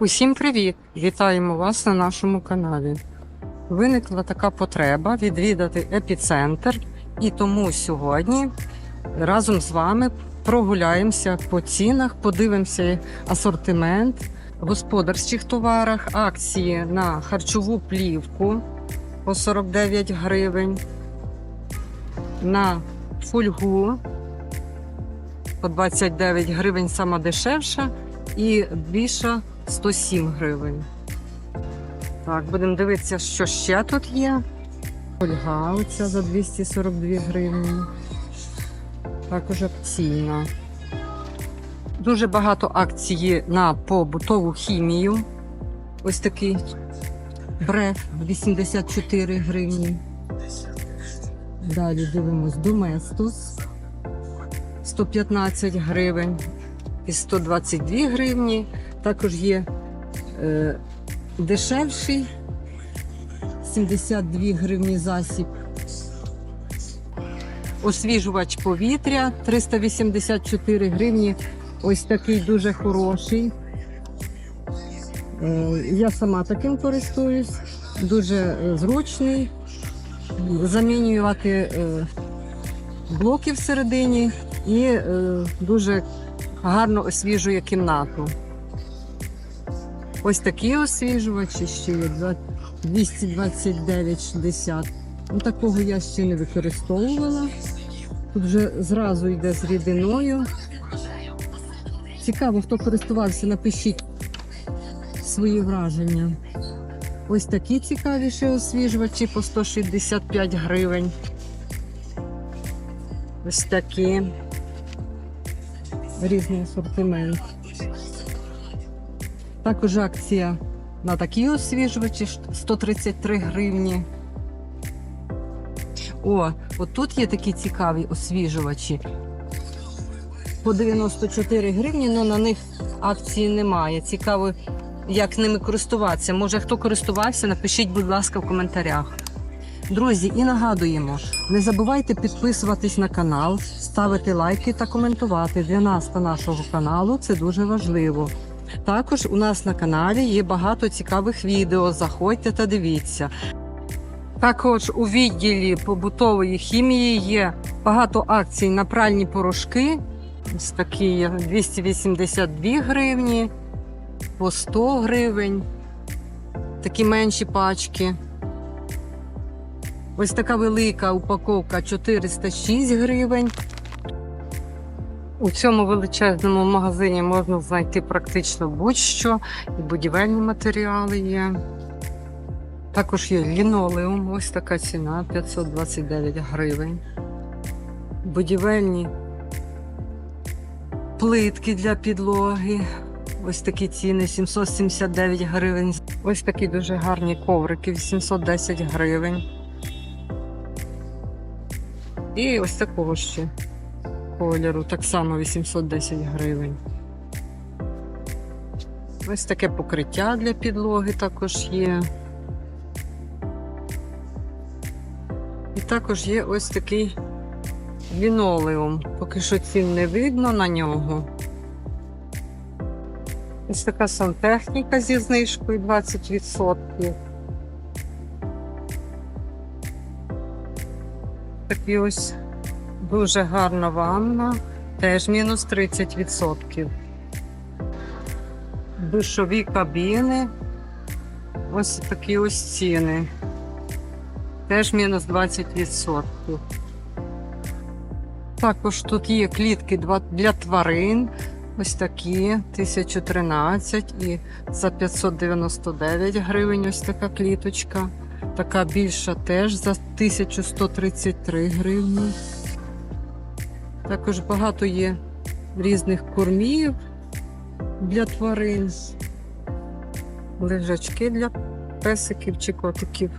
Усім привіт! Вітаємо вас на нашому каналі. Виникла така потреба відвідати епіцентр, і тому сьогодні разом з вами прогуляємося по цінах, подивимося асортимент в господарських товарах, акції на харчову плівку по 49 гривень, на фольгу по 29 гривень сама дешевша і більша 107 гривень. Так, будемо дивитися, що ще тут є. Фольга оця за 242 гривні. Також акційна. Дуже багато акцій на побутову хімію. Ось такий бреф 84 гривні. Далі дивимось Доместос 115 гривень і 122 гривні. Також є е, дешевший 72 гривні засіб. Освіжувач повітря 384 гривні. Ось такий дуже хороший. Е, Я сама таким користуюсь, дуже е, зручний. Замінювати блоки всередині і дуже гарно освіжує кімнату. Ось такі освіжувачі ще є 229,60. Ну, такого я ще не використовувала. Тут вже зразу йде з рідиною. Цікаво, хто користувався, напишіть свої враження. Ось такі цікаві ще освіжувачі по 165 гривень. Ось такі. Різний асортимент. Також акція на такі освіжувачі 133 гривні. О, от тут є такі цікаві освіжувачі. По 94 гривні, але на них акції немає. Цікаво, як ними користуватися. Може, хто користувався, напишіть, будь ласка, в коментарях. Друзі, і нагадуємо, не забувайте підписуватись на канал, ставити лайки та коментувати для нас та нашого каналу. Це дуже важливо. Також у нас на каналі є багато цікавих відео. Заходьте та дивіться. Також у відділі побутової хімії є багато акцій на пральні порошки. Ось такі 282 гривні, по 100 гривень, такі менші пачки. Ось така велика упаковка 406 гривень. У цьому величезному магазині можна знайти практично будь-що, і будівельні матеріали є. Також є лінолеум, ось така ціна 529 гривень. Будівельні плитки для підлоги. Ось такі ціни 779 гривень. Ось такі дуже гарні коврики 810 гривень. І ось такого ще кольору, так само 810 гривень. Ось таке покриття для підлоги також є. І також є ось такий лінолеум. Поки що цін не видно на нього. Ось така сантехніка зі знижкою 20%. Такі ось дуже гарна ванна, теж мінус 30%. Душові кабіни. Ось такі ось ціни. Теж мінус 20%. Також тут є клітки для тварин. Ось такі 1013 і за 599 гривень ось така кліточка. Така більша теж за 1133 гривні. Також багато є різних кормів для тварин, лежачки для песиків чи котиків.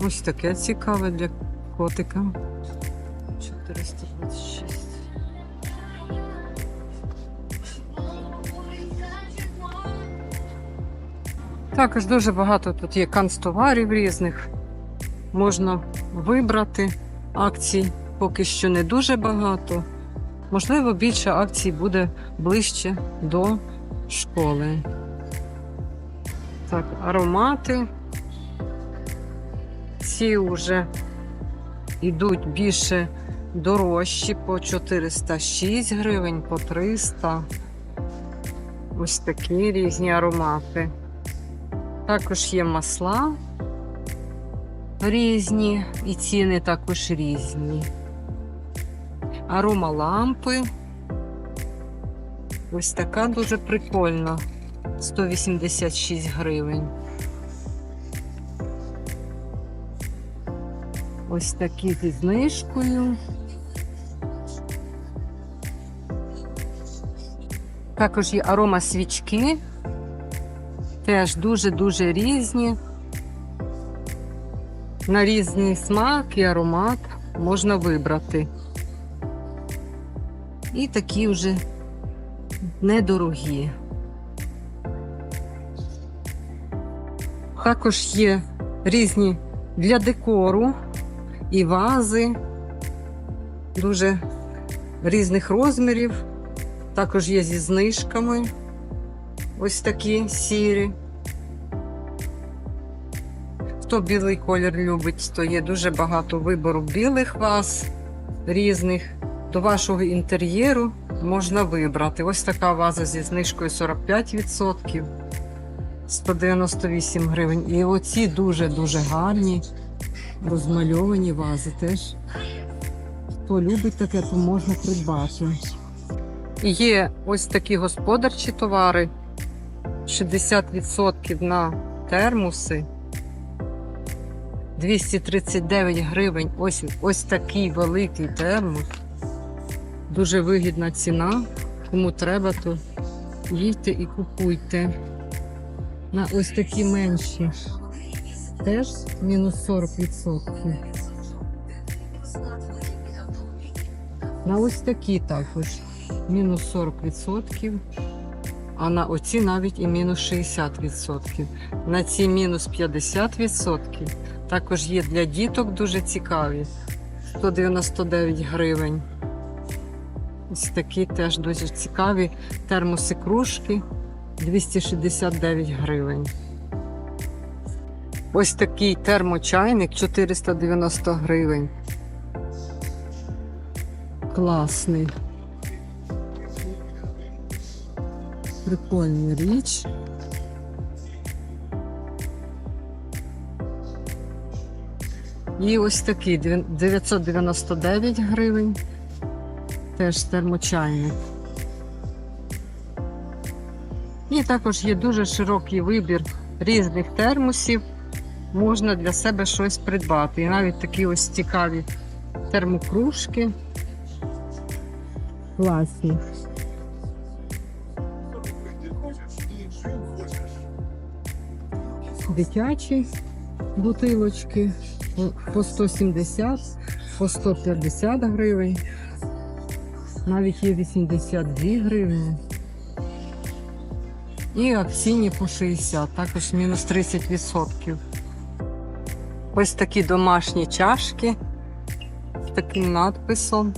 Ось таке цікаве для котика. 426. Також дуже багато тут є канцтоварів різних. Можна вибрати акцій, поки що не дуже багато. Можливо, більше акцій буде ближче до школи. Так, аромати. Ці вже йдуть більше дорожчі по 406 гривень, по 300. Ось такі різні аромати. Також є масла різні, і ціни також різні. Арома лампи. Ось така дуже прикольна. 186 гривень. Ось такі зі знижкою. Також є арома свічки. Теж дуже-дуже різні. На різний смак і аромат можна вибрати. І такі вже недорогі. Також є різні для декору і вази, дуже різних розмірів. Також є зі знижками. Ось такі сірі. Хто білий колір любить, то є дуже багато вибору білих ваз різних. До вашого інтер'єру можна вибрати. Ось така ваза зі знижкою 45%. 198 гривень. І оці дуже-дуже гарні розмальовані вази теж. Хто любить таке, то можна придбати. Є ось такі господарчі товари. 60% на термоси. 239 гривень. Ось, ось такий великий термос. Дуже вигідна ціна. Кому треба, то їдьте і купуйте. На ось такі менші. Теж мінус 40%. На ось такі також мінус 40%. А на оці навіть і мінус 60%. На ці мінус 50%. Також є для діток дуже цікаві. 199 гривень. Ось такі теж дуже цікаві термоси кружки 269 гривень. Ось такий термочайник 490 гривень. Класний. Прикольна річ. І ось такий 999 гривень. Теж термочайник. І також є дуже широкий вибір різних термосів. Можна для себе щось придбати. І навіть такі ось цікаві термокружки. Класні. Дитячі бутилочки по 170, по 150 гривень. Навіть є 82 гривні. І акційні по 60, також мінус 30%. Ось такі домашні чашки з таким надписом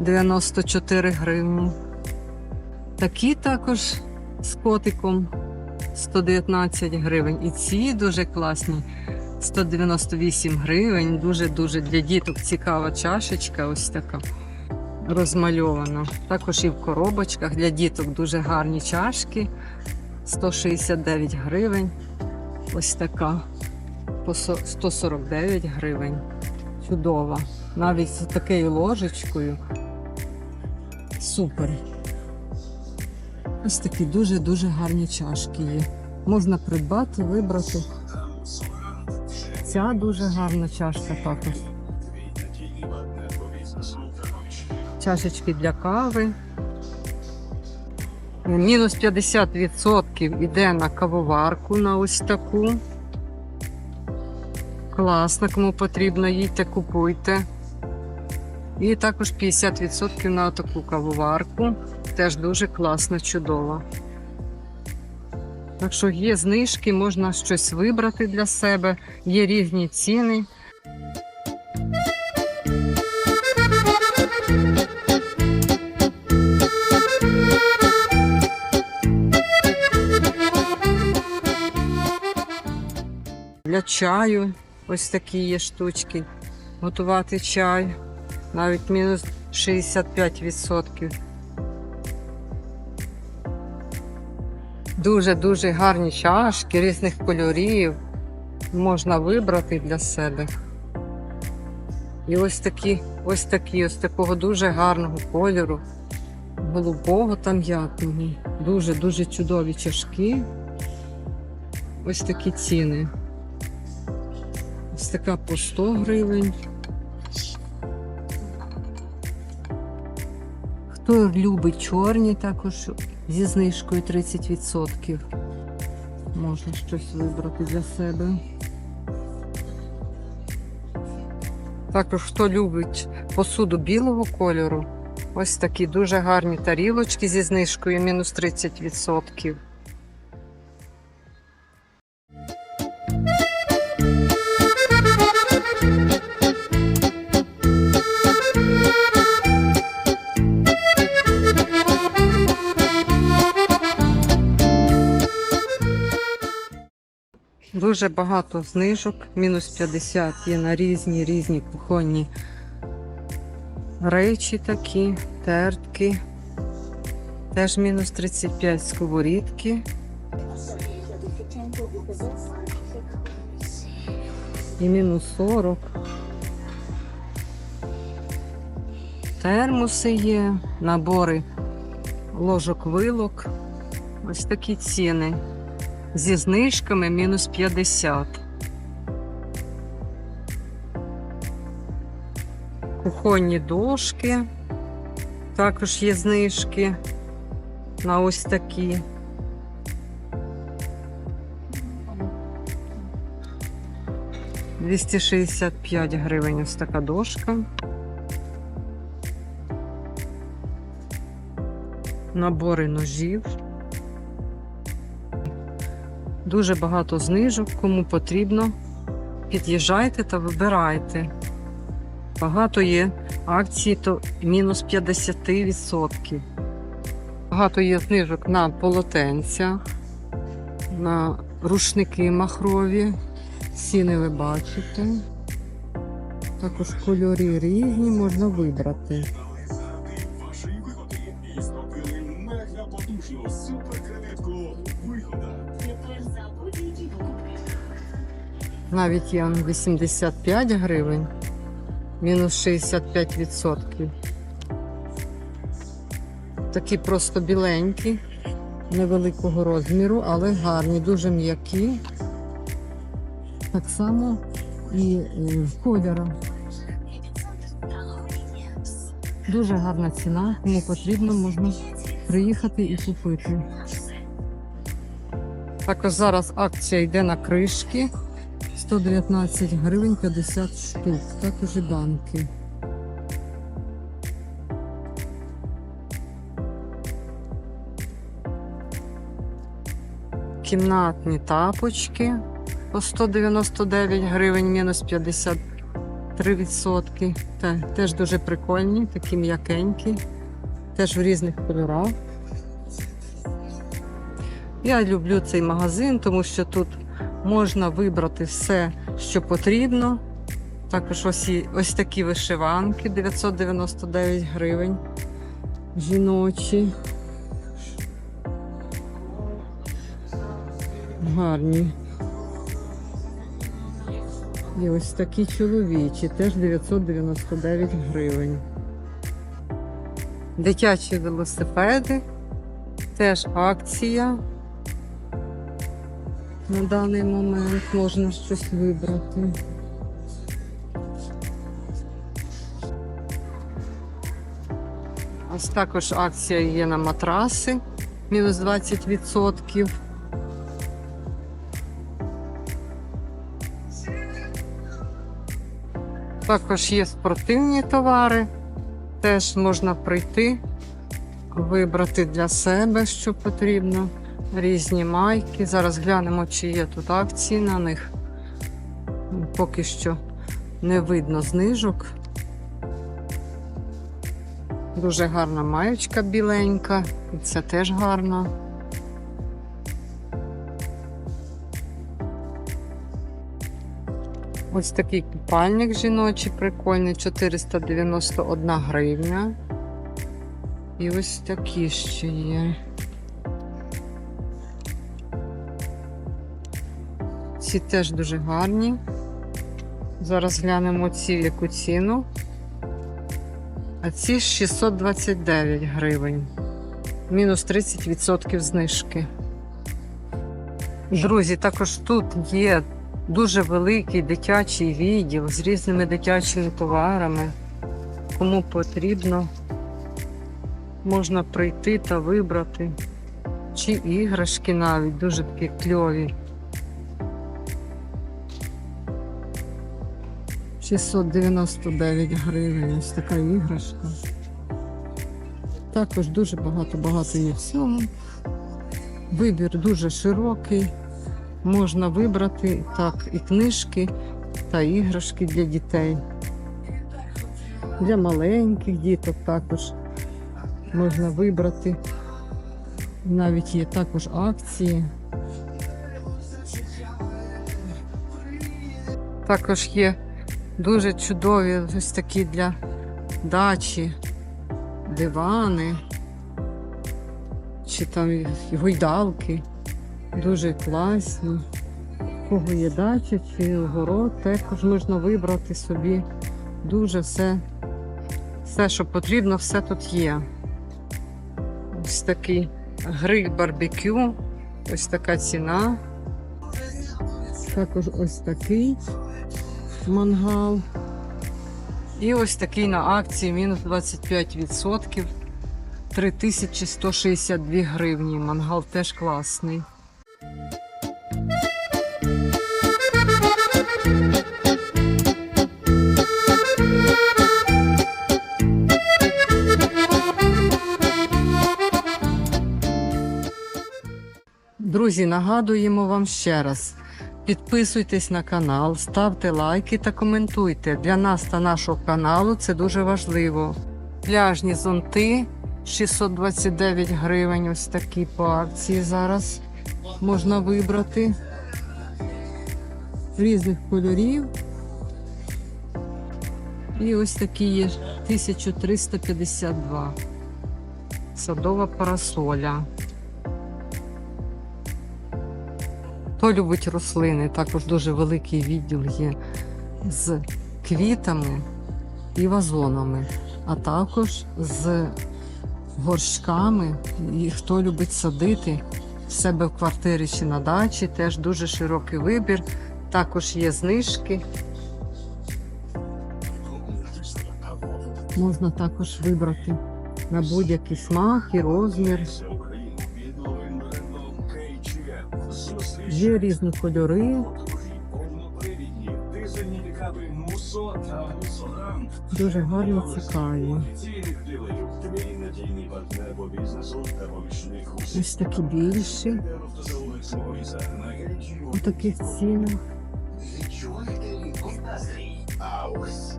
94 гривні. Такі також з котиком 119 гривень. І ці дуже класні. 198 гривень. Дуже-дуже для діток цікава чашечка. Ось така розмальована. Також і в коробочках для діток дуже гарні чашки. 169 гривень. Ось така. По 149 гривень. Чудова. Навіть з такою ложечкою. Супер. Ось такі дуже-дуже гарні чашки є. Можна придбати, вибрати. Ця дуже гарна чашка також. Чашечки для кави. Мінус 50% йде на кавоварку на ось таку. Класно, кому потрібно, їдьте, купуйте. І також 50% на таку кавоварку теж дуже класно, чудово. Так що є знижки, можна щось вибрати для себе, є різні ціни. Для чаю ось такі є штучки. Готувати чай, навіть мінус 65%. Дуже-дуже гарні чашки різних кольорів. Можна вибрати для себе. І ось такі, ось такі, ось такого дуже гарного кольору, голубого та м'ятного. Дуже-дуже чудові чашки. Ось такі ціни. Ось така по 100 гривень. Хто любить чорні, також зі знижкою 30%. Можна щось вибрати для себе. Також хто любить посуду білого кольору, ось такі дуже гарні тарілочки зі знижкою мінус 30%. Дуже багато знижок, мінус 50 є на різні різні кухонні речі такі, тертки. Теж мінус 35 сковорідки. І мінус 40. Термоси є, набори ложок вилок. Ось такі ціни зі знижками мінус 50. Кухонні дошки. Також є знижки на ось такі. Двісті шістдесят п'ять гривень ось така дошка. Набори ножів. Дуже багато знижок, кому потрібно. Під'їжджайте та вибирайте. Багато є акцій, то мінус 50%. Багато є знижок на полотенця, на рушники махрові. Ціни ви бачите. Також кольори різні можна вибрати. Навіть є 85 гривень, мінус 65%. Такі просто біленькі, невеликого розміру, але гарні, дуже м'які. Так само і е, в кольорах. Дуже гарна ціна, кому потрібно, можна приїхати і купити. Також зараз акція йде на кришки. 119 гривень 50 штук. Також і банки. Кімнатні тапочки по 199 гривень, мінус 53%. Те- Теж дуже прикольні, такі м'якенькі, теж в різних кольорах. Я люблю цей магазин, тому що тут можна вибрати все, що потрібно. Також ось, ось такі вишиванки 999 гривень. Жіночі. Гарні. І ось такі чоловічі, теж 999 гривень. Дитячі велосипеди, теж акція. На даний момент можна щось вибрати. Ось також акція є на матраси, мінус 20%. Також є спортивні товари, теж можна прийти, вибрати для себе, що потрібно. Різні майки. Зараз глянемо, чи є тут акції на них. Поки що не видно знижок. Дуже гарна маєчка біленька, і це теж гарно. Ось такий купальник жіночий, прикольний, 491 гривня. І ось такі ще є. Ці теж дуже гарні. Зараз глянемо ці яку ціну. А ці 629 гривень. Мінус 30% знижки. Друзі, також тут є дуже великий дитячий відділ з різними дитячими товарами. Кому потрібно, можна прийти та вибрати. Чи іграшки навіть дуже такі кльові. 699 гривень, ось така іграшка. Також дуже багато-багато є всього. Вибір дуже широкий. Можна вибрати так і книжки та іграшки для дітей. Для маленьких діток також можна вибрати. Навіть є також акції. Також є дуже чудові ось такі для дачі, дивани чи там гойдалки. Дуже класні. У кого є дача чи огород, також можна вибрати собі дуже все, все, що потрібно, все тут є. Ось такий гриль барбекю, ось така ціна. Також ось такий мангал. І ось такий на акції мінус 25%. 3162 гривні. Мангал теж класний. Друзі, нагадуємо вам ще раз. Підписуйтесь на канал, ставте лайки та коментуйте. Для нас та нашого каналу це дуже важливо. Пляжні зонти 629 гривень. Ось такі по акції зараз можна вибрати. Різних кольорів. І ось такі є 1352. Садова парасоля. Хто любить рослини, також дуже великий відділ є з квітами і вазонами, а також з горшками. І хто любить садити в себе в квартирі чи на дачі, теж дуже широкий вибір. Також є знижки. Можна також вибрати на будь-який смак і розмір. Зустріч різні кольори, дуже гарні, цікаві. Ось такі більші, у таких цінах.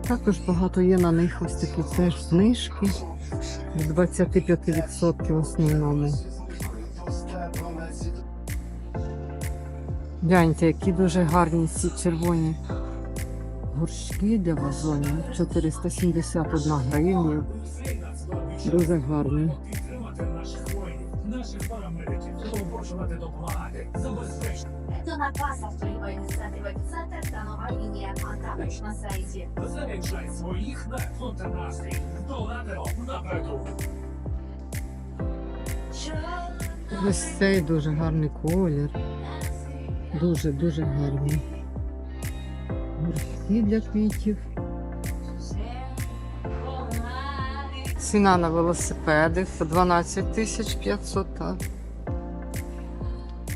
Також багато є на них ось такі теж знижки. З 25% в основному. Гляньте, які дуже гарні ці червоні горшки для вазонів. 471 гривня. Дуже гарні. Донат вас авторіває ініціатива «Епіцентр» та нова лінія, а також на сайті. Заряджай своїх на контрнастрій. Донатимо напереду. Ось цей дуже гарний колір. Дуже дуже гарний. Горшки для квітів. Ціна на велосипеди по 12 тисяч 500, так.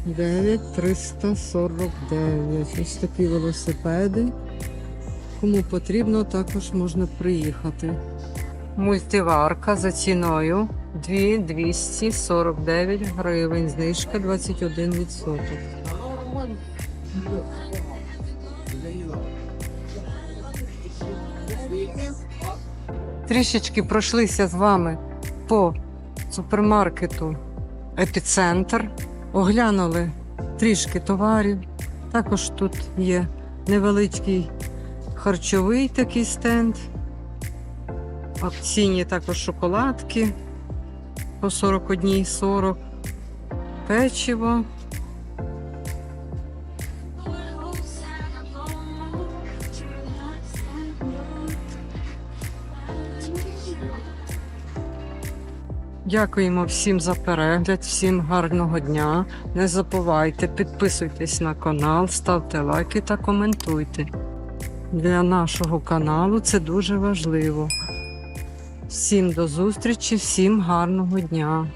9349. Ось такі велосипеди. Кому потрібно, також можна приїхати. Мультиварка за ціною 2249 гривень. Знижка 21%. Трішечки пройшлися з вами по супермаркету Епіцентр. Оглянули трішки товарів. Також тут є невеличкий Харчовий такий стенд. Акційні також шоколадки по 41,40. Печиво. Дякуємо всім за перегляд, всім гарного дня. Не забувайте, підписуйтесь на канал, ставте лайки та коментуйте. Для нашого каналу це дуже важливо. Всім до зустрічі, всім гарного дня!